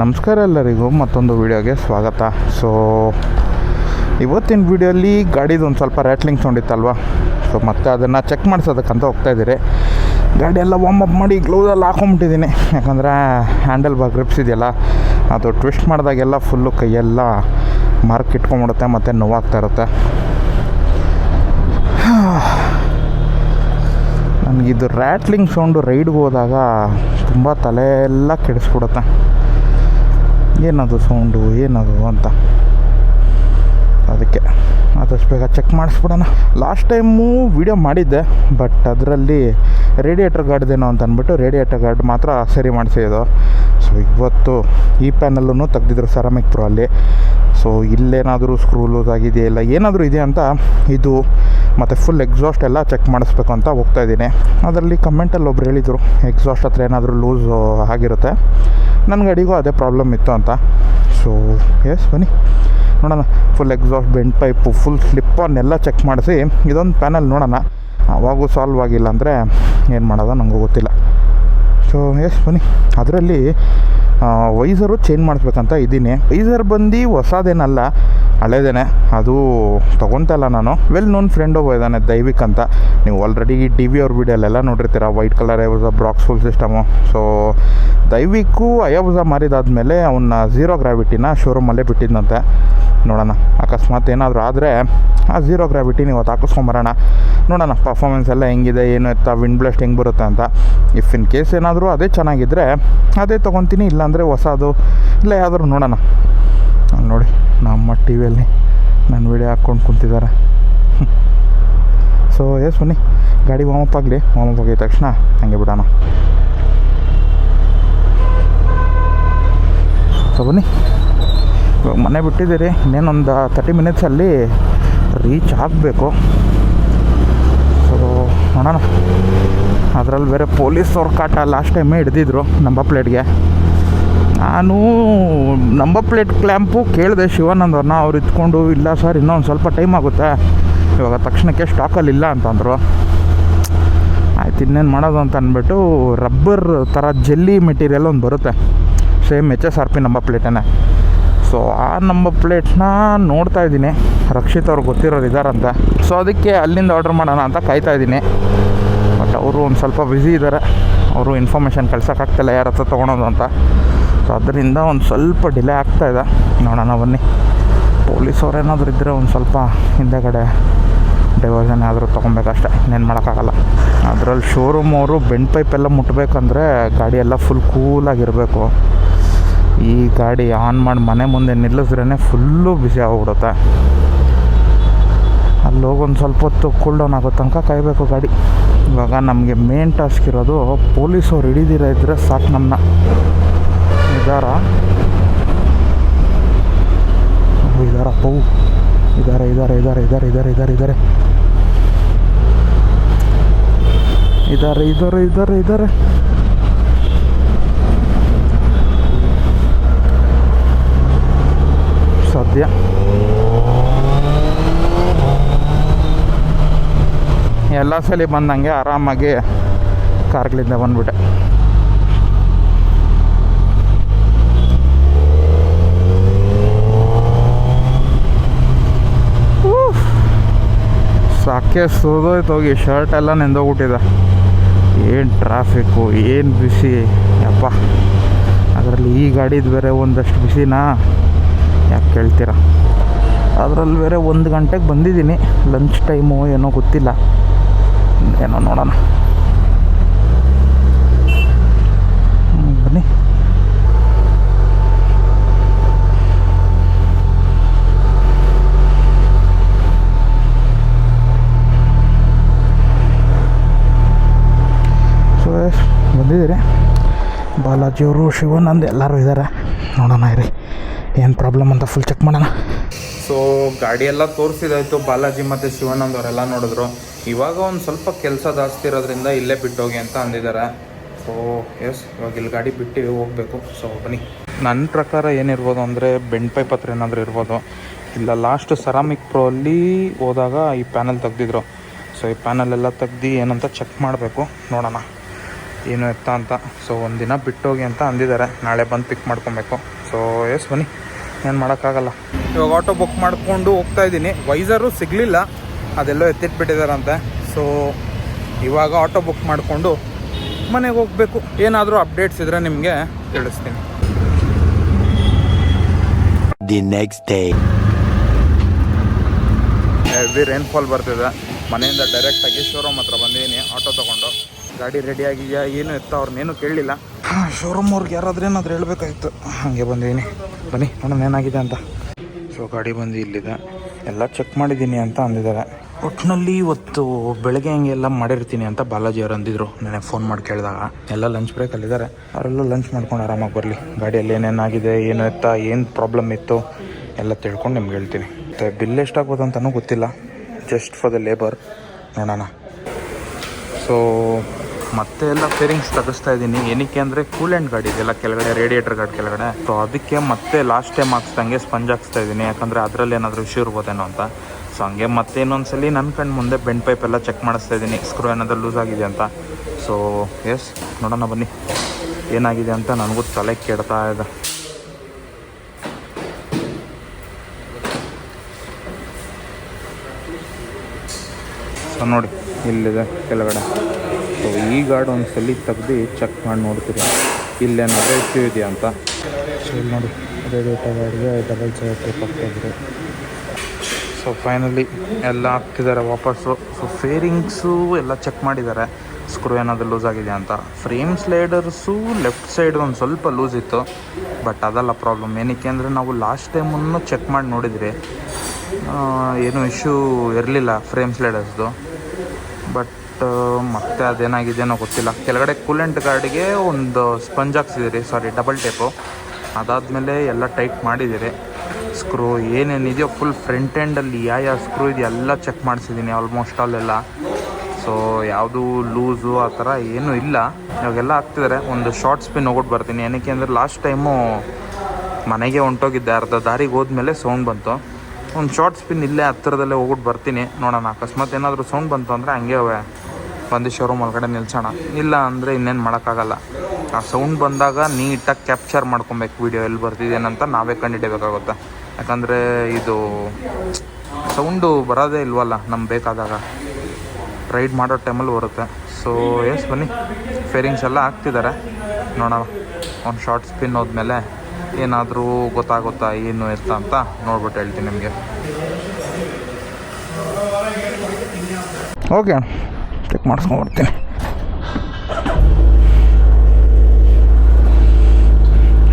ನಮಸ್ಕಾರ ಎಲ್ಲರಿಗೂ, ಮತ್ತೊಂದು ವಿಡಿಯೋಗೆ ಸ್ವಾಗತ. ಸೊ ಇವತ್ತಿನ ವಿಡಿಯೋಲಿ ಗಾಡಿದು ಒಂದು ಸ್ವಲ್ಪ ರ್ಯಾಟ್ಲಿಂಗ್ ತೊಗೊಂಡಿತ್ತಲ್ವ ಸೊ ಮತ್ತೆ ಅದನ್ನು ಚೆಕ್ ಮಾಡಿಸೋದಕ್ಕಂತ ಹೋಗ್ತಾಯಿದ್ದೀರಿ ಗಾಡಿ ಎಲ್ಲ ಅಪ್ ಮಾಡಿ ಗ್ಲೌಸಲ್ಲಿ ಹಾಕೊಂಬಿಟ್ಟಿದ್ದೀನಿ. ಯಾಕಂದರೆ ಹ್ಯಾಂಡಲ್ ಬಾರ್ ಗ್ರಿಪ್ಸ್ ಇದೆಯಲ್ಲ, ಅದು ಟ್ವಿಸ್ಟ್ ಮಾಡಿದಾಗೆಲ್ಲ ಫುಲ್ಲು ಕೈಯೆಲ್ಲ ಮಾರ್ಕ್ ಇಟ್ಕೊಂಬಿಡುತ್ತೆ, ಮತ್ತು ನೋವಾಗ್ತಾ ಇರುತ್ತೆ. ನನಗಿದು ರ್ಯಾಟ್ಲಿಂಗ್ ಸೌಂಡು ರೈಡ್ಗೆ ಹೋದಾಗ ತುಂಬ ತಲೆ ಎಲ್ಲ ಕೆಡಿಸ್ಬಿಡುತ್ತೆ. ಏನದು ಸೌಂಡು, ಏನದು ಅಂತ. ಅದಕ್ಕೆ ಆದಷ್ಟು ಬೇಗ ಚೆಕ್ ಮಾಡಿಸ್ಬಿಡೋಣ. ಲಾಸ್ಟ್ ಟೈಮು ವಿಡಿಯೋ ಮಾಡಿದ್ದೆ ಬಟ್ ಅದರಲ್ಲಿ ರೇಡಿಯೇಟರ್ ಗಾರ್ಡ್ದೇನೋ ಅಂತ ಅಂದ್ಬಿಟ್ಟು ರೇಡಿಯೇಟರ್ ಗಾರ್ಡ್ ಮಾತ್ರ ಸರಿ ಮಾಡಿಸಿದ್ದು ಸೊ ಇವತ್ತು ಈ ಪ್ಯಾನಲ್ಲೂ ತೆಗ್ದಿದ್ರು ಸೆರಾಮಿಕ್ ಪ್ರೋ ಅಲ್ಲಿ. ಸೊ ಇಲ್ಲೇನಾದರೂ ಸ್ಕ್ರೂ ಲೂಸ್ ಆಗಿದೆಯಾ ಇಲ್ಲ, ಏನಾದರೂ ಇದೆ ಅಂತ ಇದು ಮತ್ತು ಫುಲ್ ಎಕ್ಸಾಸ್ಟ್ ಎಲ್ಲ ಚೆಕ್ ಮಾಡಿಸ್ಬೇಕು ಅಂತ ಹೋಗ್ತಾ ಇದ್ದೀನಿ. ಅದರಲ್ಲಿ ಕಮೆಂಟಲ್ಲಿ ಒಬ್ರು ಹೇಳಿದರು ಎಕ್ಸಾಸ್ಟ್ ಹತ್ರ ಏನಾದರೂ ಲೂಸು ಆಗಿರುತ್ತೆ. ನನ್ನ ಗಾಡಿಗೂ ಅದೇ ಪ್ರಾಬ್ಲಮ್ ಇತ್ತು ಅಂತ. ಸೊ ಎಸ್ ಬನ್ನಿ. ನೋಡೋಣ. Full exhaust bend pipe full slip on ಎಲ್ಲ ಚೆಕ್ ಮಾಡಿಸಿ ಇದೊಂದು ಪ್ಯಾನಲ್ ನೋಡೋಣ. ಅವಾಗೂ ಸಾಲ್ವ್ ಆಗಿಲ್ಲ ಅಂದರೆ ಏನು ಮಾಡೋದು ನನಗೂ ಗೊತ್ತಿಲ್ಲ. ಸೊ ಎಸ್ ಬನ್ನಿ. ಅದರಲ್ಲಿ ವೈಸರು ಚೇಂಜ್ ಮಾಡಿಸ್ಬೇಕಂತ ಇದ್ದೀನಿ. ವೈಸರ್ ಬಂದು ಹೊಸದೇನಲ್ಲ, ಹಳೇದೇನೆ. ಅದು ತೊಗೊತಲ್ಲ ನಾನು. ವೆಲ್ ನೋನ್ ಫ್ರೆಂಡ್ ಒಬ್ಬ ಇದ್ದಾನೆ, ದೈವಿಕ್ ಅಂತ. ನೀವು ಆಲ್ರೆಡಿ ಟಿ ವಿ ಅವ್ರ ವಿಡಿಯೋಲೆಲ್ಲ ನೋಡಿರ್ತೀರ white colour Hayabusa Brocks full system so Daivik Hayabusa ಮಾರಿದಾದ್ಮೇಲೆ ಅವನ್ನ ಝೀರೋ ಗ್ರಾವಿಟಿನ ಶೋರೂಮಲ್ಲೇ ಬಿಟ್ಟಿದ್ದಂತೆ ನೋಡೋಣ. ಅಕಸ್ಮಾತ್ ಏನಾದರೂ ಆದರೆ ಆ ಝೀರೋ ಗ್ರಾವಿಟಿ ನೀವು ಅದು ಹಾಕಿಸ್ಕೊಂಬರೋಣ. ನೋಡೋಣ ಪರ್ಫಾಮೆನ್ಸ್ ಎಲ್ಲ ಹೆಂಗಿದೆ, ಏನು ಎತ್ತ ವಿಂಡ್ ಬ್ಲಾಸ್ಟ್ ಹೆಂಗೆ ಬರುತ್ತೆ ಅಂತ. ಇಫ್ ಇನ್ ಕೇಸ್ ಏನಾದರೂ ಅದೇ ಚೆನ್ನಾಗಿದ್ದರೆ ಅದೇ ತೊಗೊತೀನಿ, ಇಲ್ಲಾಂದರೆ ಹೊಸದು, ಇಲ್ಲ ಯಾವ್ದಾದ್ರು ನೋಡೋಣ. ನೋಡಿ, ನಮ್ಮ ಟಿ ವಿಯಲ್ಲಿ ನನ್ನ ವೀಡಿಯೋ ಹಾಕ್ಕೊಂಡು ಕುಂತಿದ್ದಾರೆ. ಸೊ ಎಸ್ ಬನ್ನಿ. ಗಾಡಿ ವಾಮಪ್ ಆಗಲಿ ವಾಮಪ್ ಆಗಿದ ತಕ್ಷಣ ಹಂಗೆ ಬಿಡೋಣ. ಸೊ ಬನ್ನಿ. ಇವಾಗ ಮನೆ ಬಿಟ್ಟಿದ್ದೀರಿ. ಇನ್ನೇನೊಂದು ತರ್ಟಿ ಮಿನಿಟ್ಸಲ್ಲಿ ರೀಚ್ ಆಗಬೇಕು. ಸೊ ನೋಡೋಣ. ಅದರಲ್ಲಿ ಬೇರೆ ಪೊಲೀಸವ್ರ ಕಾಟ ಲಾಸ್ಟ್ ಟೈಮೇ ಹಿಡ್ದಿದ್ರು ನಂಬರ್ ಪ್ಲೇಟ್ಗೆ ನಾನು ನಂಬರ್ ಪ್ಲೇಟ್ ಕ್ಲ್ಯಾಂಪು ಕೇಳಿದೆ ಶಿವಾನಂದ್ ಅವ್ರನ್ನ. ಅವ್ರು ಇತ್ಕೊಂಡು ಇಲ್ಲ ಸರ್ ಇನ್ನೊಂದು ಸ್ವಲ್ಪ ಟೈಮ್ ಆಗುತ್ತೆ. ಇವಾಗ ತಕ್ಷಣಕ್ಕೆ ಸ್ಟಾಕಲ್ಲಿ ಇಲ್ಲ ಅಂತಂದರು. ಆಯ್ತು, ಇನ್ನೇನು ಮಾಡೋದು ಅಂತ ಅಂದ್ಬಿಟ್ಟು ರಬ್ಬರ್ ಥರ ಜೆಲ್ಲಿ ಮೆಟೀರಿಯಲ್ ಒಂದು ಬರುತ್ತೆ. Same H S R P number ಪ್ಲೇಟೇ so ಆ ನಂಬರ್ ಪ್ಲೇಟ್ನ ನೋಡ್ತಾ ಇದ್ದೀನಿ. ರಕ್ಷಿತ್ ಅವ್ರು ಗೊತ್ತಿರೋರು ಇದ್ದಾರಂತೆ ಸೊ ಅದಕ್ಕೆ ಅಲ್ಲಿಂದ ಆರ್ಡರ್ ಮಾಡೋಣ ಅಂತ ಕಾಯ್ತಾ ಇದ್ದೀನಿ. ಬಟ್ ಅವರು ಒಂದು ಸ್ವಲ್ಪ ಬ್ಯುಸಿ ಇದ್ದಾರೆ ಅವರು ಇನ್ಫಾರ್ಮೇಷನ್ ಕಳ್ಸೋಕ್ಕಾಗ್ತಿಲ್ಲ ಯಾರ ಹತ್ರ ತೊಗೊಳೋದು ಅಂತ. ಸೊ ಅದರಿಂದ ಒಂದು ಸ್ವಲ್ಪ ಡಿಲೇ ಆಗ್ತಾ ಇದೆ. ನೋಡೋಣ ಬನ್ನಿ. ಪೊಲೀಸವ್ರು ಏನಾದರೂ ಇದ್ದರೆ ಒಂದು ಸ್ವಲ್ಪ ಹಿಂದೆಗಡೆ ಡೈವರ್ಷನ್ ಆದರೂ ತೊಗೊಬೇಕಷ್ಟೆ. ಇನ್ನೇನು ಮಾಡೋಕ್ಕಾಗಲ್ಲ. ಅದರಲ್ಲಿ ಶೋರೂಮ್ ಅವರು ಬೆಂಡ್ ಪೈಪ್ ಎಲ್ಲ ಮುಟ್ಟಬೇಕಂದ್ರೆ ಗಾಡಿ ಎಲ್ಲ ಫುಲ್ ಕೂಲಾಗಿರಬೇಕು ಈ ಗಾಡಿ ಆನ್ ಮಾಡಿ ಮನೆ ಮುಂದೆ ನಿಲ್ಲಿಸ್ರೇ ಫುಲ್ಲು ಬಿಸಿ ಆಗ್ಬಿಡುತ್ತೆ. ಅಲ್ಲಿ ಹೋಗೊಂದು ಸ್ವಲ್ಪ ಹೊತ್ತು ಕೂಲ್ ಡೌನ್ ಆಗೋ ತನಕ ಕಾಯಬೇಕು ಗಾಡಿ. ಇವಾಗ ನಮಗೆ ಮೇನ್ ಟಾಸ್ಕ್ ಇರೋದು ಪೊಲೀಸವ್ರು ಹಿಡಿದಿರ ಇದ್ದರೆ ಸಾಕು ನಮ್ಮನ್ನ ಇದಾರ? ಇದಾರಪ್ಪ ಇದಾರೆ? ಇದಾರೆ ಇದಾರೆ ಇದಾರೆ ಇದಾರೆ ಇದಾರೆ ಇದಾರೆ ಇದಾರೆ. ಇದಾರೆ ಇದಾರೆ ಇದ್ದಾರೆ ಸದ್ಯ ಎಲ್ಲ ಸಲ ಬಂದಂಗೆ ಆರಾಮಾಗಿ ಕಾರ್ಗಳಿಂದ ಬಂದ್ಬಿಟ್ಟೆ. ಸಾಕೆ ಹೋಗಿ ಶರ್ಟ್ ಎಲ್ಲ ನೆಂದೋಗ್ಬಿಟ್ಟಿದೆ. ಏನು ಟ್ರಾಫಿಕ್ಕು ಏನು ಬಿಸಿ ಯಪ್ಪ. ಅದರಲ್ಲಿ ಈ ಗಾಡಿದು ಬೇರೆ ಒಂದಷ್ಟು ಬಿಸಿನಾ ಯಾಕೆ ಕೇಳ್ತೀರ? ಅದರಲ್ಲಿ ಬೇರೆ ಒಂದು ಗಂಟೆಗೆ ಬಂದಿದ್ದೀನಿ. ಲಂಚ್ ಟೈಮು ಏನೋ ಗೊತ್ತಿಲ್ಲ. ಏನೋ ನೋಡೋಣ. ಬನ್ನಿ. ಸೊ ಬಂದಿದ್ದೀರಿ. ಬಾಲಾಜಿಯವರು ಶಿವನಂದ್ ಎಲ್ಲರೂ ಇದ್ದಾರೆ ನೋಡೋಣ ಇರಿ. ಏನು ಪ್ರಾಬ್ಲಮ್ ಅಂತ ಫುಲ್ ಚೆಕ್ ಮಾಡೋಣ. ಸೊ ಗಾಡಿ ಎಲ್ಲ ತೋರಿಸಿದಾಯ್ತು. ಬಾಲಾಜಿ ಮತ್ತು ಶಿವನಂದವರೆಲ್ಲ ನೋಡಿದ್ರು. ಇವಾಗ ಒಂದು ಸ್ವಲ್ಪ ಕೆಲಸ ಜಾಸ್ತಿ ಇರೋದ್ರಿಂದ ಇಲ್ಲೇ ಬಿಟ್ಟೋಗಿ ಅಂತ ಅಂದಿದ್ದಾರೆ. ಸೊ ಎಸ್ ಇವಾಗ ಇಲ್ಲಿ ಗಾಡಿ ಬಿಟ್ಟು ಹೋಗಬೇಕು. ಸೊ ಬನ್ನಿ. ನನ್ನ ಪ್ರಕಾರ ಏನಿರ್ಬೋದು ಅಂದರೆ ಬೆಂಡ್ ಪೈಪ್ ಹತ್ರ ಏನಾದರೂ ಇರ್ಬೋದು. ಇಲ್ಲ ಲಾಸ್ಟ್ ಸೆರಾಮಿಕ್ ಪ್ರೋ ಅಲ್ಲಿ ಹೋದಾಗ ಈ ಪ್ಯಾನಲ್ ತೆಗ್ದಿದ್ರು. ಸೊ ಈ ಪ್ಯಾನಲ್ ಎಲ್ಲ ತೆಗ್ದು ಏನಂತ ಚೆಕ್ ಮಾಡಬೇಕು. ನೋಡೋಣ. ಏನು ಎತ್ತ ಅಂತ. ಸೊ ಒಂದಿನ ಬಿಟ್ಟೋಗಿ ಅಂತ ಅಂದಿದ್ದಾರೆ. ನಾಳೆ ಬಂದು ಪಿಕ್ ಮಾಡ್ಕೊಬೇಕು. ಸೊ ಎಸ್ ಬನ್ನಿ. ಏನು ಮಾಡೋಕ್ಕಾಗಲ್ಲ. ಇವಾಗ ಆಟೋ ಬುಕ್ ಮಾಡಿಕೊಂಡು ಹೋಗ್ತಾ ಇದ್ದೀನಿ. ವೈಸರು ಸಿಗಲಿಲ್ಲ. ಅದೆಲ್ಲೋ ಎತ್ತಿಟ್ಬಿಟ್ಟಿದಾರಂತೆ. ಸೊ ಇವಾಗ ಆಟೋ ಬುಕ್ ಮಾಡಿಕೊಂಡು ಮನೆಗೆ ಹೋಗಬೇಕು. ಏನಾದರೂ ಅಪ್ಡೇಟ್ಸ್ ಇದ್ದರೆ ನಿಮಗೆ ತಿಳಿಸ್ತೀನಿ. The next day heavy rainfall ಬರ್ತಿದೆ. ಮನೆಯಿಂದ ಡೈರೆಕ್ಟಾಗಿ ಶೋರೂಮ್ ಹತ್ರ ಬಂದಿದ್ದೀನಿ. ಆಟೋ ತೊಗೊಂಡು. ಗಾಡಿ ರೆಡಿ ಆಗಿದೆಯಾ, ಏನು ಎತ್ತ ಅವ್ರನ್ನೇನು ಕೇಳಲಿಲ್ಲ ಶೋರೂಮ್ ಅವ್ರಿಗೆ ಯಾರಾದ್ರೂ ಏನಾದ್ರು ಹೇಳ್ಬೇಕಾಗಿತ್ತು. ಹಾಗೆ ಬಂದಿದ್ದೀನಿ ಬನ್ನಿ ನೋಡೋಣ ಏನಾಗಿದೆ ಅಂತ. ಸೊ ಗಾಡಿ ಬಂದು ಇಲ್ಲಿದೆ. ಎಲ್ಲ ಚೆಕ್ ಮಾಡಿದ್ದೀನಿ ಅಂತ ಅಂದಿದ್ದಾರೆ. ಒಟ್ಟಿನಲ್ಲಿ ಇವತ್ತು ಬೆಳಗ್ಗೆ ಹಂಗೆಲ್ಲ ಮಾಡಿರ್ತೀನಿ ಅಂತ ಬಾಲಾಜಿ ಅವ್ರು ಅಂದಿದ್ರು. ನನಗೆ ಫೋನ್ ಮಾಡಿ ಕೇಳಿದಾಗ. ಎಲ್ಲ ಲಂಚ್ ಬ್ರೇಕಲ್ಲಿದ್ದಾರೆ ಅವರೆಲ್ಲ ಲಂಚ್ ಮಾಡ್ಕೊಂಡು ಆರಾಮಾಗಿ ಬರಲಿ. ಗಾಡಿಯಲ್ಲಿ ಏನೇನಾಗಿದೆ ಏನು ಎತ್ತ, ಏನು ಪ್ರಾಬ್ಲಮ್ ಇತ್ತು, ಎಲ್ಲ ತಿಳ್ಕೊಂಡು ನಿಮ್ಗೆ ಹೇಳ್ತೀನಿ. ಮತ್ತು ಬಿಲ್ ಎಷ್ಟಾಗ್ಬೋದು ಅಂತಲೂ ಗೊತ್ತಿಲ್ಲ. ಜಸ್ಟ್ ಫಾರ್ ದ ಲೇಬರ್ ನೋಡೋಣ. ಸೊ ಮತ್ತೆ ಎಲ್ಲ ಫೇರಿಂಗ್ಸ್ ತೆಗಿಸ್ತಾ ಇದ್ದೀನಿ. ಏನಕ್ಕೆ ಅಂದರೆ ಕೂಲೆಂಟ್ ಗಾಡಿ ಇದೆಲ್ಲ ಕೆಳಗಡೆ ರೇಡಿಯೇಟರ್ ಗಾಡಿ ಕೆಳಗಡೆ. ಸೊ ಅದಕ್ಕೆ ಮತ್ತೆ ಲಾಸ್ಟ್ ಟೈಮ್ ಹಾಕ್ಸ್ದಂಗೆ ಸ್ಪಂಜ್ ಹಾಕ್ಸ್ತಾ ಇದ್ದೀನಿ. ಯಾಕಂದರೆ ಅದರಲ್ಲಿ ಏನಾದರೂ ಇಶ್ಯೂ ಇರ್ಬೋದೇನೋ ಅಂತ. ಸೊ ಹಂಗೆ ಮತ್ತೆ ಇನ್ನೊಂದ್ಸಲಿ ನನ್ನ ಕಣ್ಣು ಮುಂದೆ ಬೆಂಡ್ ಪೈಪ್ ಎಲ್ಲ ಚೆಕ್ ಮಾಡಿಸ್ತಾ ಇದ್ದೀನಿ. ಸ್ಕ್ರೂ ಏನಾದರೂ ಲೂಸ್ ಆಗಿದೆ ಅಂತ. ಸೊ ಎಸ್ ನೋಡೋಣ ಬನ್ನಿ. ಏನಾಗಿದೆ ಅಂತ ನನಗೂ ತಲೆ ಕೆಡ್ತಾ ಇದೆ. ಸೊ ನೋಡಿ, ಇಲ್ಲಿದೆ ಕೆಳಗಡೆ. ಸೊ ಈ ಗಾರ್ಡ್ ಒಂದು ಸಲ ತೆಗ್ದು ಚೆಕ್ ಮಾಡಿ ನೋಡ್ತೀರಿ. ಇಲ್ಲೇನಾದ್ರೆ ಇಶ್ಯೂ ಇದೆಯಾ ಅಂತ. ಸೊ ಇಲ್ಲಿ ನೋಡಿ ರೇಡಿಯೇಟರ್ ಗಾರ್ಡ್ಗೆ ಡಬಲ್ ಚೇರ್ ಟ್ರಿಪ್ ಹಾಕ್ತಾಯಿದ್ರು ಸೊ ಫೈನಲಿ ಎಲ್ಲ ಹಾಕ್ತಿದ್ದಾರೆ ವಾಪಸ್ಸು. ಸೊ ಫೇರಿಂಗ್ಸು ಎಲ್ಲ ಚೆಕ್ ಮಾಡಿದ್ದಾರೆ. ಸ್ಕ್ರೂ ಏನಾದರೂ ಲೂಸ್ ಆಗಿದೆಯಾ ಅಂತ. ಫ್ರೇಮ್ ಸ್ಲೈಡರ್ಸು ಲೆಫ್ಟ್ ಸೈಡ್ ಒಂದು ಸ್ವಲ್ಪ ಲೂಸ್ ಇತ್ತು. ಬಟ್ ಅದಲ್ಲ ಪ್ರಾಬ್ಲಮ್ ಏನಕ್ಕೆ ಅಂದರೆ ನಾವು ಲಾಸ್ಟ್ ಟೈಮನ್ನು ಚೆಕ್ ಮಾಡಿ ನೋಡಿದ್ರಿ ಏನೂ ಇಶ್ಯೂ ಇರಲಿಲ್ಲ ಫ್ರೇಮ್ ಸ್ಲೈಡರ್ಸ್ದು ಬಟ್ ಮತ್ತೆ ಅದೇನಾಗಿದೆಯೋ ಗೊತ್ತಿಲ್ಲ. ಕೆಳಗಡೆ ಕೂಲೆಂಟ್ ಗಾರ್ಡಿಗೆ ಒಂದು ಸ್ಪಂಜ್ ಹಾಕ್ಸಿದ್ದೀರಿ ಸಾರಿ ಡಬಲ್ ಟೇಪು ಅದಾದಮೇಲೆ ಎಲ್ಲ ಟೈಟ್ ಮಾಡಿದ್ದೀರಿ ಸ್ಕ್ರೂ ಏನೇನಿದೆಯೋ ಫುಲ್ ಫ್ರಂಟ್ ಎಂಡಲ್ಲಿ ಯಾವ ಯಾವ ಸ್ಕ್ರೂ ಇದೆಯೋ ಎಲ್ಲ ಚೆಕ್ ಮಾಡಿಸಿದ್ದೀನಿ ಆಲ್ಮೋಸ್ಟ್ ಅಲ್ಲೆಲ್ಲ ಸೊ ಯಾವುದು ಲೂಸು ಆ ಥರ ಏನೂ ಇಲ್ಲ. ಇವಾಗೆಲ್ಲ ಹಾಕ್ತಿದ್ದಾರೆ ಒಂದು ಶಾರ್ಟ್ ಸ್ಪಿನ್ ಹೋಗ್ಬಿಟ್ಟು ಬರ್ತೀನಿ. ಏನಕ್ಕೆ ಅಂದರೆ ಲಾಸ್ಟ್ ಟೈಮು ಮನೆಗೆ ಹೊಂಟೋಗಿದ್ದೆ. ಅರ್ಧ ದಾರಿಗೆ ಹೋದ್ಮೇಲೆ ಸೌಂಡ್ ಬಂತು. ಒಂದು ಶಾರ್ಟ್ ಸ್ಪಿನ್ ಇಲ್ಲೇ ಹತ್ತಿರದಲ್ಲೇ ಹೋಗ್ಬಿಟ್ಟು ಬರ್ತೀನಿ. ನೋಡೋಣ. ಅಕಸ್ಮಾತ್ ಏನಾದರೂ ಸೌಂಡ್ ಬಂತು ಅಂದರೆ ಹಂಗೆ ಬಂದು ಶೋರೂಮ್ ಒಳಗಡೆ ನಿಲ್ಸೋಣ. ಇಲ್ಲ ಅಂದರೆ ಇನ್ನೇನು ಮಾಡೋಕ್ಕಾಗಲ್ಲ. ಆ ಸೌಂಡ್ ಬಂದಾಗ ನೀಟಾಗಿ ಕ್ಯಾಪ್ಚರ್ ಮಾಡ್ಕೊಬೇಕು ವೀಡಿಯೋ ಎಲ್ಲಿ ಬರ್ತಿದ್ದೇನಂತ ನಾವೇ ಕಂಡುಹಿಡಬೇಕಾಗುತ್ತೆ. ಯಾಕಂದರೆ ಇದು ಸೌಂಡು ಬರೋದೇ ಇಲ್ವಲ್ಲ, ನಮ್ಗೆ ಬೇಕಾದಾಗ. ರೈಡ್ ಮಾಡೋ ಟೈಮಲ್ಲಿ ಬರುತ್ತೆ. ಸೊ ಎಸ್ ಬನ್ನಿ. ಫೇರಿಂಗ್ಸ್ ಎಲ್ಲ ಹಾಕ್ತಿದ್ದಾರೆ. ನೋಡೋಣ. ಒಂದು ಶಾರ್ಟ್ ಸ್ಪಿನ್ ಹೋದ್ಮೇಲೆ ಏನಾದರೂ ಗೊತ್ತಾಗುತ್ತಾ, ಏನು ಎತ್ತ ಅಂತ ನೋಡ್ಬಿಟ್ಟು ಹೇಳ್ತೀನಿ ನಿಮಗೆ. ಓಕೆ ಚೆಕ್ ಮಾಡಿಸ್ಕೊಂಡ್ಬರ್ತೀನಿ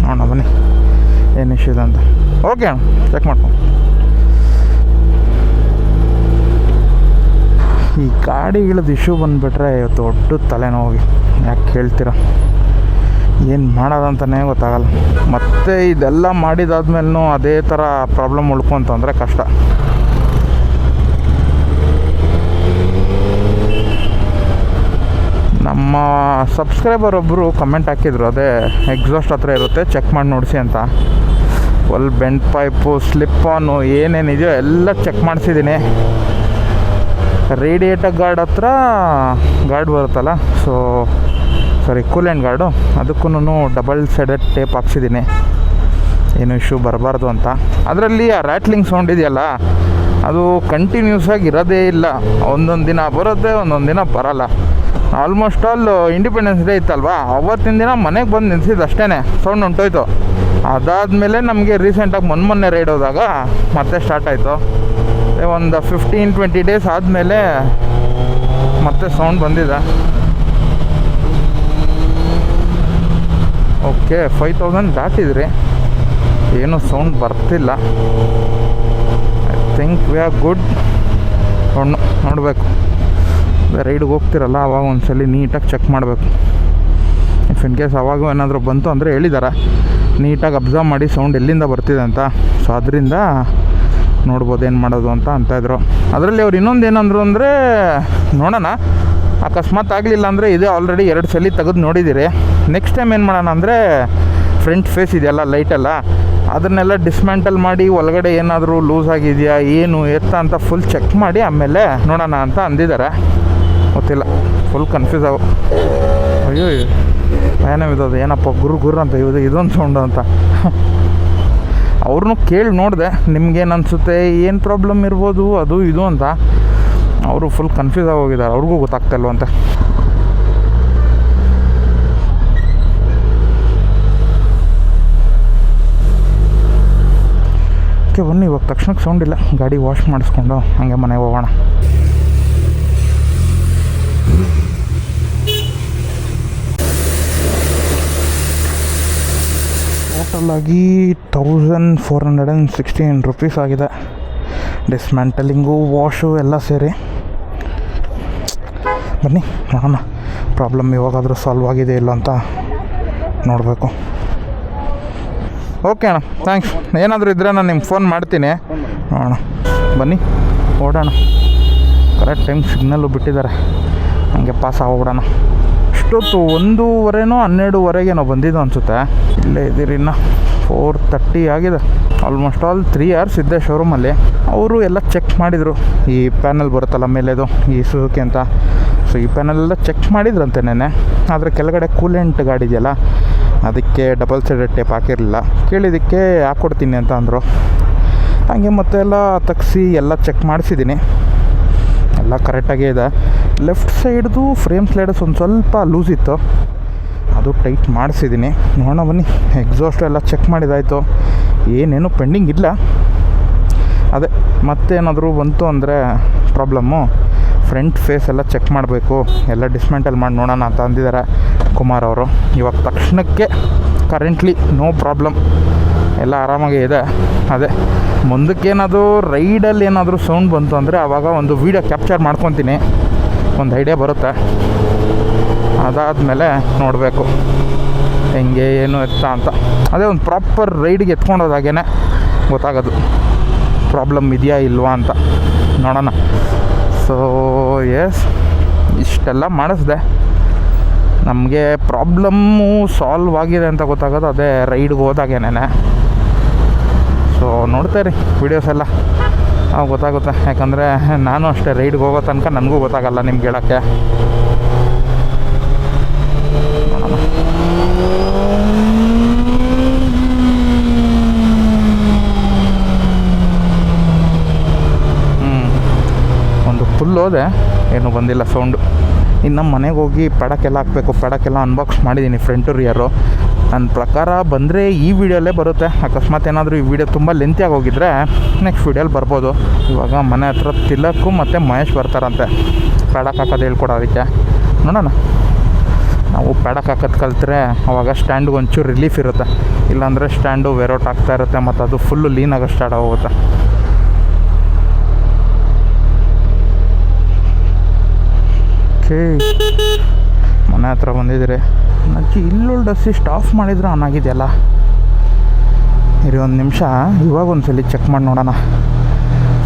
ನೋಡೋಣ ಬನ್ನಿ. ಏನು ಇಶ್ಯೂ ಇದೆ ಅಂತ. ಓಕೆ ಚೆಕ್ ಮಾಡ್ಕೊಂಡು ಈ ಗಾಡಿಗಳದ್ದು ಇಶ್ಯೂ ಬಂದುಬಿಟ್ರೆ ದೊಡ್ಡ ತಲೆನೋವಿ. ಯಾಕೆ ಕೇಳ್ತೀರ ಏನು ಮಾಡೋದಂತಲೇ ಗೊತ್ತಾಗಲ್ಲ. ಮತ್ತು ಇದೆಲ್ಲ ಮಾಡಿದಾದ್ಮೇಲೂ ಅದೇ ಥರ ಪ್ರಾಬ್ಲಮ್ ಉಳ್ಕೊಂತಂದರೆ ಕಷ್ಟ. ನಮ್ಮ ಸಬ್ಸ್ಕ್ರೈಬರ್ ಒಬ್ಬರು ಕಮೆಂಟ್ ಹಾಕಿದ್ರು, ಅದೇ ಎಕ್ಸಾಸ್ಟ್ ಹತ್ರ ಇರುತ್ತೆ ಚೆಕ್ ಮಾಡಿ ನೋಡಿಸಿ ಅಂತ. ಒಲ್ ಬೆಂಡ್ ಪೈಪು ಸ್ಲಿಪ್ ಆನು ಏನೇನಿದೆಯೋ ಎಲ್ಲ ಚೆಕ್ ಮಾಡಿಸಿದ್ದೀನಿ ರೇಡಿಯೇಟರ್ ಗಾರ್ಡ್ ಹತ್ರ ಗಾರ್ಡ್ ಬರುತ್ತಲ್ಲ ಸೊ ಸಾರಿ ಆ್ಯಂಡ್ ಗಾರ್ಡು ಅದಕ್ಕೂ ಡಬಲ್ ಸೈಡೆಡ್ ಟೇಪ್ ಹಾಕ್ಸಿದ್ದೀನಿ ಏನು ಇಶ್ಯೂ ಬರಬಾರ್ದು ಅಂತ. ಅದರಲ್ಲಿ ಆ ರ್ಯಾಟ್ಲಿಂಗ್ ಸೌಂಡ್ ಇದೆಯಲ್ಲ, ಅದು ಕಂಟಿನ್ಯೂಸ್ ಆಗಿ ಇರೋದೇ ಇಲ್ಲ. ಒಂದೊಂದು ದಿನ ಬರುತ್ತೆ, ಒಂದೊಂದು ದಿನ ಬರಲ್ಲ. ಆಲ್ಮೋಸ್ಟ್ ಆಲ್ ಇಂಡಿಪೆಂಡೆನ್ಸ್ ಡೇ ಇತ್ತಲ್ವಾ? ಅವತ್ತಿನ ದಿನ ಮನೆಗೆ ಬಂದು ನಿಲ್ಸಿದ್ದು ಅಷ್ಟೇ ಸೌಂಡ್ ಹೊಂಟೋಯ್ತು ಅದಾದಮೇಲೆ ನಮಗೆ ರೀಸೆಂಟಾಗಿ ಮೊನ್ನೆ ಮೊನ್ನೆ ರೈಡ್ ಹೋದಾಗ ಮತ್ತೆ ಸ್ಟಾರ್ಟ್ ಆಯಿತು. ಒಂದು ಫಿಫ್ಟೀನ್ ಟ್ವೆಂಟಿ ಡೇಸ್ ಆದಮೇಲೆ ಮತ್ತೆ ಸೌಂಡ್ ಬಂದಿದೆ. ಓಕೆ ಫೈವ್ ತೌಸಂಡ್ ದಾಟಿದ್ರಿ. ಏನೂ ಸೌಂಡ್ ಬರ್ತಿಲ್ಲ. I think we are good ನೋಡ್, ನೋಡಬೇಕು. ರೈಡ್ಗೆ ಹೋಗ್ತಿರಲ್ಲ, ಅವಾಗ ಒಂದ್ಸಲಿ ನೀಟಾಗಿ ಚೆಕ್ ಮಾಡಬೇಕು. ಇಫ್ ಇನ್ ಕೇಸ್ ಅವಾಗೂ ಏನಾದರೂ ಬಂತು ಅಂದರೆ ಹೇಳಿದ್ದಾರೆ ನೀಟಾಗಿ ಅಬ್ಸರ್ವ್ ಮಾಡಿ ಸೌಂಡ್ ಎಲ್ಲಿಂದ ಬರ್ತಿದೆ ಅಂತ. ಸೊ ಅದರಿಂದ ನೋಡ್ಬೋದು ಏನು ಮಾಡೋದು ಅಂತ ಅಂತಾಯಿದ್ರು ಅದರಲ್ಲಿ ಅವ್ರು ಇನ್ನೊಂದು ಏನಂದ್ರು ಅಂದರೆ, ನೋಡೋಣ. ಅಕಸ್ಮಾತ್ ಆಗಲಿಲ್ಲ ಅಂದರೆ ಇದು ಆಲ್ರೆಡಿ ಎರಡು ಸಲ ತೆಗೆದು ನೋಡಿದ್ದೀರಿ ನೆಕ್ಸ್ಟ್ ಟೈಮ್ ಏನು ಮಾಡೋಣ ಅಂದರೆ ಫ್ರಂಟ್ ಫೇಸ್ ಇದೆಯಲ್ಲ ಲೈಟೆಲ್ಲ ಅದನ್ನೆಲ್ಲ ಡಿಸ್ಮ್ಯಾಂಟಲ್ ಮಾಡಿ ಒಳಗಡೆ ಏನಾದರೂ ಲೂಸ್ ಆಗಿದೆಯಾ, ಏನು ಎತ್ತ ಅಂತ ಫುಲ್ ಚೆಕ್ ಮಾಡಿ ಆಮೇಲೆ ನೋಡೋಣ ಅಂತ ಅಂದಿದ್ದಾರೆ ಗೊತ್ತಿಲ್ಲ. ಫುಲ್ ಕನ್ಫ್ಯೂಸ್ ಆಗು ಅಯ್ಯೋ ಏನೋ ಇದ್ದದು ಏನಪ್ಪ ಗುರು ಗುರು ಅಂತ ಇದು ಇದೊಂದು ಸೌಂಡ್ ಅಂತ. ಅವ್ರನ್ನೂ ಕೇಳಿ ನೋಡಿದೆ ನಿಮ್ಗೇನು ಅನಿಸುತ್ತೆ ಏನು ಪ್ರಾಬ್ಲಮ್ ಇರ್ಬೋದು ಅದು ಇದು ಅಂತ. ಅವರು ಫುಲ್ ಕನ್ಫ್ಯೂಸ್ ಆಗೋಗಿದ್ದಾರೆ ಅವ್ರಿಗೂ ಗೊತ್ತಾಗ್ತಾ ಇಲ್ವಂತೆ. ಓಕೆ ಬನ್ನಿ ಇವಾಗ ತಕ್ಷಣಕ್ಕೆ ಸೌಂಡ್ ಇಲ್ಲ. ಗಾಡಿ ವಾಶ್ ಮಾಡಿಸ್ಕೊಂಡು ಹಾಗೆ ಮನೆಗೆ ಹೋಗೋಣ. ಟೋಟಲಾಗಿ thousand four hundred and sixteen rupees ಆಗಿದೆ. ಡಿಸ್ಮ್ಯಾಂಟಲಿಂಗು ವಾಶು ಎಲ್ಲ ಸೇರಿ. ಬನ್ನಿ, ನೋಡೋಣ. ಪ್ರಾಬ್ಲಮ್ ಇವಾಗಾದರೂ ಸಾಲ್ವ್ ಆಗಿದೆ ಇಲ್ಲ ಅಂತ ನೋಡಬೇಕು. ಓಕೆ ಅಣ್ಣ ಥ್ಯಾಂಕ್ಸ್ ಏನಾದರೂ ಇದ್ದರೆ ನಾನು ನಿಮ್ಗೆ ಫೋನ್ ಮಾಡ್ತೀನಿ. ನೋಡೋಣ. ಬನ್ನಿ, ಓಡೋಣ. ಕರೆಕ್ಟ್ ಟೈಮ್ ಸಿಗ್ನಲ್ಲು ಬಿಟ್ಟಿದ್ದಾರೆ. ಹಂಗೆ ಪಾಸ್ ಆಗೋಗ್ಬಿಡೋಣ ಇಷ್ಟೊತ್ತು ಒಂದೂವರೆನೋ ಹನ್ನೆರಡುವರೆಗೇನೋ ಬಂದಿದ್ದು ಅನಿಸುತ್ತೆ. ಇಲ್ಲೇ ಇದ್ದೀರಿ ಇನ್ನು. ಫೋರ್ ತರ್ಟಿ ಆಗಿದೆ. ಆಲ್ಮೋಸ್ಟ್ ಆಲ್ ತ್ರೀ ಅವರ್ಸ್ ಇದ್ದೆ ಶೋರೂಮಲ್ಲಿ ಅವರು ಎಲ್ಲ ಚೆಕ್ ಮಾಡಿದರು. ಈ ಪ್ಯಾನಲ್ ಬರುತ್ತಲ್ಲ ಮೇಲೆದು, ಈ ಸುಜುಕಿ ಅಂತ. ಸೊ ಈ ಪ್ಯಾನಲೆಲ್ಲ ಚೆಕ್ ಮಾಡಿದ್ರಂತೆ ನೆನೆ ಆದರೆ ಕೆಳಗಡೆ ಕೂಲೆಂಟ್ ಗಾಡಿ ಇದೆಯಲ್ಲ, ಅದಕ್ಕೆ ಡಬಲ್ ಸೈಡೆಡ್ ಟೇಪ್ ಹಾಕಿರಲಿಲ್ಲ. ಕೇಳಿದ್ದಕ್ಕೆ ಹಾಕ್ಕೊಡ್ತೀನಿ ಅಂತ ಅಂದರು. ಹಾಗೆ ಮತ್ತೆ ಎಲ್ಲ ತಗ್ಸಿ ಎಲ್ಲ ಚೆಕ್ ಮಾಡಿಸಿದ್ದೀನಿ. ಎಲ್ಲ ಕರೆಕ್ಟಾಗೇ ಇದೆ. ಲೆಫ್ಟ್ ಸೈಡ್ದು ಫ್ರೇಮ್ ಸ್ಲೈಡಸ್ ಒಂದು ಸ್ವಲ್ಪ ಲೂಸ್ ಇತ್ತು. ಅದು ಟೈಟ್ ಮಾಡಿಸಿದ್ದೀನಿ ನೋಡೋಣ ಬನ್ನಿ ಎಕ್ಸಾಸ್ಟ್ ಎಲ್ಲ ಚೆಕ್ ಮಾಡಿದಾಯಿತು. ಏನೇನು ಪೆಂಡಿಂಗ್ ಇಲ್ಲ. ಅದೇ, ಮತ್ತೇನಾದರೂ ಬಂತು ಅಂದರೆ ಪ್ರಾಬ್ಲಮ್ಮು ಫ್ರಂಟ್ ಫೇಸ್ ಎಲ್ಲ ಚೆಕ್ ಮಾಡಬೇಕು. ಎಲ್ಲ ಡಿಸ್ಮೆಂಟಲ್ ಮಾಡಿ ನೋಡೋಣ ಅಂತ ಅಂದಿದ್ದಾರೆ ಕುಮಾರ್ ಅವರು. ಇವಾಗ ತಕ್ಷಣಕ್ಕೆ ಕರೆಂಟ್ಲಿ ನೋ ಪ್ರಾಬ್ಲಮ್ ಎಲ್ಲ ಆರಾಮಾಗಿ ಇದೆ. ಅದೇ ಮುಂದಕ್ಕೇನಾದರೂ ರೈಡಲ್ಲಿ ಏನಾದರೂ ಸೌಂಡ್ ಬಂತು ಅಂದರೆ ಆವಾಗ ಒಂದು ವೀಡಿಯೋ ಕ್ಯಾಪ್ಚರ್ ಮಾಡ್ಕೊತೀನಿ. ಒಂದು ಐಡಿಯಾ ಬರುತ್ತೆ. ಅದಾದಮೇಲೆ ನೋಡಬೇಕು. ಹೆಂಗೆ, ಏನು ಎತ್ತ ಅಂತ. ಅದೇ ಒಂದು ಪ್ರಾಪರ್ ರೈಡ್ಗೆ ಎತ್ಕೊಂಡೋದಾಗೇ ಗೊತ್ತಾಗೋದು. ಪ್ರಾಬ್ಲಮ್ ಇದೆಯಾ ಇಲ್ವಾ ಅಂತ. ನೋಡೋಣ. ಸೊ ಎಸ್ ಇಷ್ಟೆಲ್ಲ ಮಾಡಿಸ್ದೆ. ನಮಗೆ ಪ್ರಾಬ್ಲಮ್ಮು ಸಾಲ್ವ್ ಆಗಿದೆ ಅಂತ ಗೊತ್ತಾಗೋದು. ಅದೇ ರೈಡ್ಗೆ ಹೋದಾಗೇನೆ ಸೊ ನೋಡ್ತಾ ರೀ ವಿಡಿಯೋಸ್ ಎಲ್ಲ. ಗೊತ್ತಾಗುತ್ತೆ. ಯಾಕಂದರೆ ನಾನು ಅಷ್ಟೇ ರೈಡ್ಗೆ ಹೋಗೋ ತನಕ ನನಗೂ ಗೊತ್ತಾಗಲ್ಲ ನಿಮ್ಗೆ ಹೇಳೋಕ್ಕೆ. ಹೋದೆ. ಏನು ಬಂದಿಲ್ಲ ಸೌಂಡು ಇನ್ನು ಮನೆಗೆ ಹೋಗಿ ಪಡಕ್ಕೆಲ್ಲ ಹಾಕಬೇಕು. ಪಡಕ್ಕೆಲ್ಲ ಅನ್ಬಾಕ್ಸ್ ಮಾಡಿದ್ದೀನಿ ಫ್ರೆಂಟು ರಿಯರು ನನ್ನ ಪ್ರಕಾರ ಬಂದರೆ ಈ ವಿಡಿಯೋಲ್ಲೇ ಬರುತ್ತೆ. ಅಕಸ್ಮಾತ್ ಏನಾದರೂ ಈ ವಿಡಿಯೋ ತುಂಬ ಲೆಂತಿಯಾಗಿ ಹೋಗಿದ್ರೆ ನೆಕ್ಸ್ಟ್ ವಿಡಿಯೋಲಿ ಬರ್ಬೋದು. ಇವಾಗ ಮನೆ ಹತ್ರ ತಿಲಕ್ಕು ಮತ್ತು ಮಹೇಶ್ ಬರ್ತಾರಂತೆ. ಪ್ಯಾಡಕ್ ಹಾಕೋದು ಹೇಳ್ಕೊಡೋದಕ್ಕೆ ನೋಡೋಣ. ನಾವು ಪ್ಯಾಡಕ್ ಹಾಕೋದು ಕಲಿತ್ರೆ ಅವಾಗ ಸ್ಟ್ಯಾಂಡ್ಗೆ ಒಂಚೂರು ರಿಲೀಫ್ ಇರುತ್ತೆ. ಇಲ್ಲಾಂದರೆ ಸ್ಟ್ಯಾಂಡು ವೇರೋಟ್ ಆಗ್ತಾ ಇರುತ್ತೆ ಮತ್ತು ಅದು ಫುಲ್ಲು ಲೀನಾಗಿ ಸ್ಟಾರ್ಟ್ ಆಗೋಗುತ್ತೆ. ಓಕೆ ಮನೆ ಹತ್ರ ಬಂದಿದ್ದೀರಿ. ನಜ್ಜಿ ಇಲ್ಲೊಳ್ಳು ಅಸಿಸ್ಟ್ ಆಫ್ ಮಾಡಿದ್ರೆ ಆನ್ ಆಗಿದೆಯಲ್ಲ? ಇರಿ ಒಂದು ನಿಮಿಷ, ಇವಾಗ ಒಂದು ಸಲ ಚೆಕ್ ಮಾಡಿ ನೋಡೋಣ.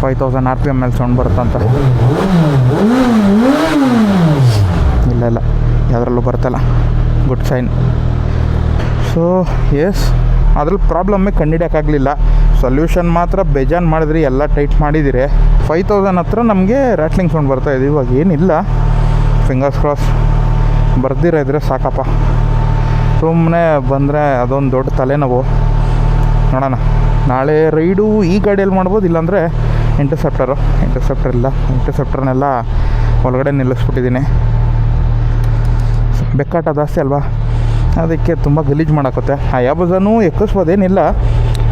Five thousand R P M L sound ಬರುತ್ತಂತ ಇಲ್ಲ ಇಲ್ಲ. ಯಾವುದ್ರಲ್ಲೂ ಬರ್ತಲ್ಲ ಗುಡ್ ಸೈನ್ ಸೊ ಎಸ್ ಅದ್ರಲ್ಲಿ ಪ್ರಾಬ್ಲಮ್ಮೇ ಕಂಡಿಡಿಯೋಕ್ಕಾಗಲಿಲ್ಲ ಸೊಲ್ಯೂಷನ್ ಮಾತ್ರ ಬೇಜಾನ್ ಮಾಡಿದ್ರಿ, ಎಲ್ಲ ಟೈಟ್ ಮಾಡಿದಿರಿ. ಫೈವ್ ತೌಸಂಡ್ ಹತ್ರ ನಮಗೆ ರ್ಯಾಟ್ಲಿಂಗ್ ಸೌಂಡ್ ಬರ್ತಾ ಇದೆ. ಇವಾಗ ಏನಿಲ್ಲ. ಫಿಂಗರ್ಸ್ ಕ್ರಾಸ್ ಬರ್ದಿರ ಇದ್ರೆ ಸಾಕಪ್ಪ. ಸುಮ್ಮನೆ ಬಂದರೆ ಅದೊಂದು ದೊಡ್ಡ ತಲೆನೋವು. ನೋಡೋಣ. ನಾಳೆ ರೈಡು ಈ ಗಾಡಿಯಲ್ಲಿ ಮಾಡ್ಬೋದು, ಇಲ್ಲಾಂದರೆ ಇಂಟರ್ಸೆಪ್ಟರು ಇಂಟರ್ಸೆಪ್ಟರ್ ಇಲ್ಲ. ಇಂಟರ್ಸೆಪ್ಟರ್ನೆಲ್ಲ ಒಳಗಡೆ ನಿಲ್ಲಿಸ್ಬಿಟ್ಟಿದ್ದೀನಿ. ಬೆಕ್ಕಾಟ ಜಾಸ್ತಿ ಅಲ್ವಾ? ಅದಕ್ಕೆ ತುಂಬ ಗಲೀಜು ಮಾಡಾಕತ್ತೆ. ಆ ಯಾಬಜನೂ ಎಕ್ಕಿಸ್ಬೋದೇನಿಲ್ಲ,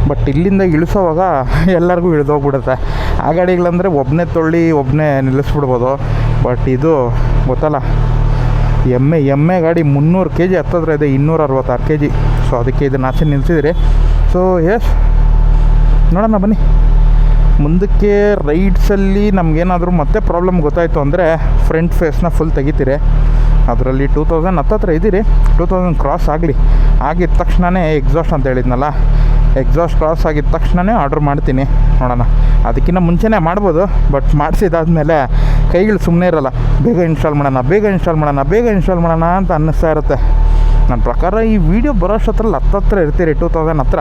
ಬಟ್ ಇಲ್ಲಿಂದ ಇಳಿಸೋವಾಗ ಎಲ್ಲರಿಗೂ ಇಳಿದೋಗ್ಬಿಡುತ್ತೆ. ಆ ಗಾಡಿಗಳಂದರೆ ಒಬ್ಬನೇ ತೊಳ್ಳಿ ಒಬ್ಬನೇ ನಿಲ್ಲಿಸ್ಬಿಡ್ಬೋದು. ಬಟ್ ಇದು ಗೊತ್ತಲ್ಲ. ಎಮ್ಮೆ ಎಮ್ಮೆ ಗಾಡಿ ಮುನ್ನೂರು ಕೆ ಜಿ ಹತ್ತತ್ರ ಇದೆ ಇನ್ನೂರ ಅರವತ್ತಾರು ಕೆ ಜಿ ಸೊ ಅದಕ್ಕೆ ಇದನ್ನು ಆಚೆ ನಿಲ್ಸಿದಿರಿ. ಸೊ ಎಸ್ ನೋಡೋಣ ಬನ್ನಿ. ಮುಂದಕ್ಕೆ ರೈಡ್ಸಲ್ಲಿ ನಮಗೇನಾದರೂ ಮತ್ತೆ ಪ್ರಾಬ್ಲಮ್ ಗೊತ್ತಾಯಿತು ಅಂದರೆ ಫ್ರಂಟ್ ಫೇಸ್ನ ಫುಲ್ ತೆಗಿತೀರಿ. ಅದರಲ್ಲಿ ಟೂ ತೌಸಂಡ್ ಹತ್ತತ್ರ ಇದ್ದೀರಿ ಟೂ ತೌಸಂಡ್ ಕ್ರಾಸ್ ಆಗಲಿ. ಆಗಿದ ತಕ್ಷಣವೇ ಎಕ್ಸಾಸ್ಟ್ ಅಂತ ಹೇಳಿದ್ನಲ್ಲ ಎಕ್ಸಾಸ್ಟ್ ಕ್ರಾಸ್ ಆಗಿದ ತಕ್ಷಣವೇ ಆರ್ಡ್ರ್ ಮಾಡ್ತೀನಿ. ನೋಡೋಣ. ಅದಕ್ಕಿಂತ ಮುಂಚೆನೇ ಮಾಡ್ಬೋದು ಬಟ್ ಮಾಡಿಸಿದಾದ್ಮೇಲೆ ಕೈಗಳು ಸುಮ್ಮನೆ ಇರಲ್ಲ. ಬೇಗ ಇನ್ಸ್ಟಾಲ್ ಮಾಡೋಣ, ಬೇಗ ಇನ್ಸ್ಟಾಲ್ ಮಾಡೋಣ, ಬೇಗ ಇನ್ಸ್ಟಾಲ್ ಮಾಡೋಣ ಅಂತ ಅನ್ನಿಸ್ತಾ ಇರುತ್ತೆ. ನನ್ನ ಪ್ರಕಾರ ಈ ವಿಡಿಯೋ ಬರೋಷ್ಟರಲ್ಲಿ ಹತ್ತತ್ರ ಇರ್ತೀರಿ. ಟೂ ತೌಸಂಡ್ ಹತ್ರ.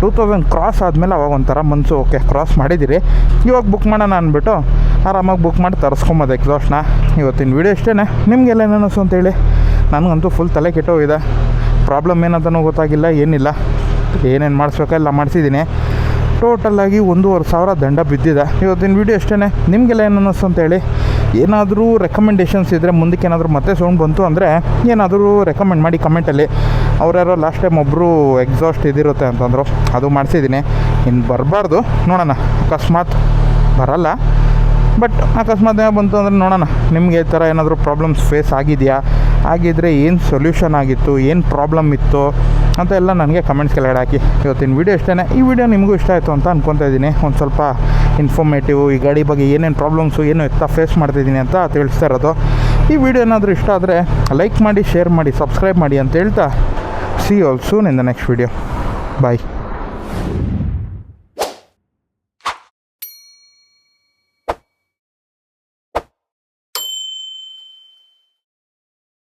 ಟೂ ತೌಸಂಡ್ ಕ್ರಾಸ್ ಆದಮೇಲೆ ಅವಾಗ ಒಂಥರ ಮನಸ್ಸು ಓಕೆ ಕ್ರಾಸ್ ಮಾಡಿದ್ದೀರಿ. ಇವಾಗ ಬುಕ್ ಮಾಡೋಣ ಅಂದ್ಬಿಟ್ಟು ಆರಾಮಾಗಿ ಬುಕ್ ಮಾಡಿ ತರಿಸ್ಕೊಂಬೋದು ಎಕ್ಸಾಸ್ಟ್ನ ಇವತ್ತಿನ ವಿಡಿಯೋ ಇಷ್ಟೇ ನಿಮಗೆಲ್ಲ ಏನು ಅನಿಸು ಅಂತೇಳಿ ನನಗಂತೂ ಫುಲ್ ತಲೆ ಕೆಟ್ಟೋಗಿದೆ. ಪ್ರಾಬ್ಲಮ್ ಏನಂತನೂ ಗೊತ್ತಾಗಿಲ್ಲ, ಏನಿಲ್ಲ. ಏನೇನು ಮಾಡಿಸ್ಬೇಕೋ ಎಲ್ಲ ಮಾಡಿಸಿದ್ದೀನಿ. ಟೋಟಲಾಗಿ ಒಂದೂವರೆ ಸಾವಿರ ದಂಡ ಬಿದ್ದಿದೆ. ಇವತ್ತಿನ ವಿಡಿಯೋ ಅಷ್ಟೇ ನಿಮಗೆಲ್ಲ ಏನು ಅನ್ನಿಸ್ತು ಅಂತೇಳಿ ಏನಾದರೂ ರೆಕಮೆಂಡೇಷನ್ಸ್ ಇದ್ದರೆ ಮುಂದಕ್ಕೆ ಏನಾದರೂ ಮತ್ತೆ ಸೌಂಡ್ ಬಂತು ಅಂದರೆ ಏನಾದರೂ ರೆಕಮೆಂಡ್ ಮಾಡಿ ಕಮೆಂಟಲ್ಲಿ ಅವ್ರ್ಯಾರೋ ಲಾಸ್ಟ್ ಟೈಮ್ ಒಬ್ಬರು ಎಕ್ಸಾಸ್ಟ್ ಇದಿರುತ್ತೆ ಅಂತಂದರು, ಅದು ಮಾಡಿಸಿದ್ದೀನಿ. ಇನ್ನು ಬರಬಾರ್ದು. ನೋಡೋಣ. ಅಕಸ್ಮಾತ್ ಬರಲ್ಲ. ಬಟ್ ಅಕಸ್ಮಾತ್ ಏನೋ ಬಂತು ಅಂದರೆ ನೋಡೋಣ. ನಿಮಗೆ ಈ ಥರ ಏನಾದರೂ ಪ್ರಾಬ್ಲಮ್ಸ್ ಫೇಸ್ ಆಗಿದೆಯಾ? ಆಗಿದ್ದರೆ ಏನು ಸೊಲ್ಯೂಷನ್ ಆಗಿತ್ತು, ಏನು ಪ್ರಾಬ್ಲಮ್ ಇತ್ತು ಅಂತ ಎಲ್ಲ ನನಗೆ ಕಮೆಂಟ್ಸ್ ಕೆಳಗಡೆ ಹಾಕಿ ಇವತ್ತಿನ ವೀಡಿಯೋ ಇಷ್ಟೇ ಈ ವಿಡಿಯೋ ನಿಮಗೂ ಇಷ್ಟ ಆಯಿತು ಅಂತ ಅನ್ಕೊತಾ ಇದ್ದೀನಿ. ಒಂದು ಸ್ವಲ್ಪ ಇನ್ಫಾರ್ಮೇಟಿವ್ ಈ ಗಾಡಿ ಬಗ್ಗೆ ಏನೇನು ಪ್ರಾಬ್ಲಮ್ಸು ಏನು ಎತ್ತ ಫೇಸ್ ಮಾಡ್ತಿದ್ದೀನಿ ಅಂತ ತಿಳಿಸ್ತಾ ಇರೋದು. ಈ ವಿಡಿಯೋ ಏನಾದರೂ ಇಷ್ಟ ಆದರೆ ಲೈಕ್ ಮಾಡಿ ಶೇರ್ ಮಾಡಿ ಸಬ್ಸ್ಕ್ರೈಬ್ ಮಾಡಿ ಅಂತ ಹೇಳ್ತಾ see all soon in the next video bye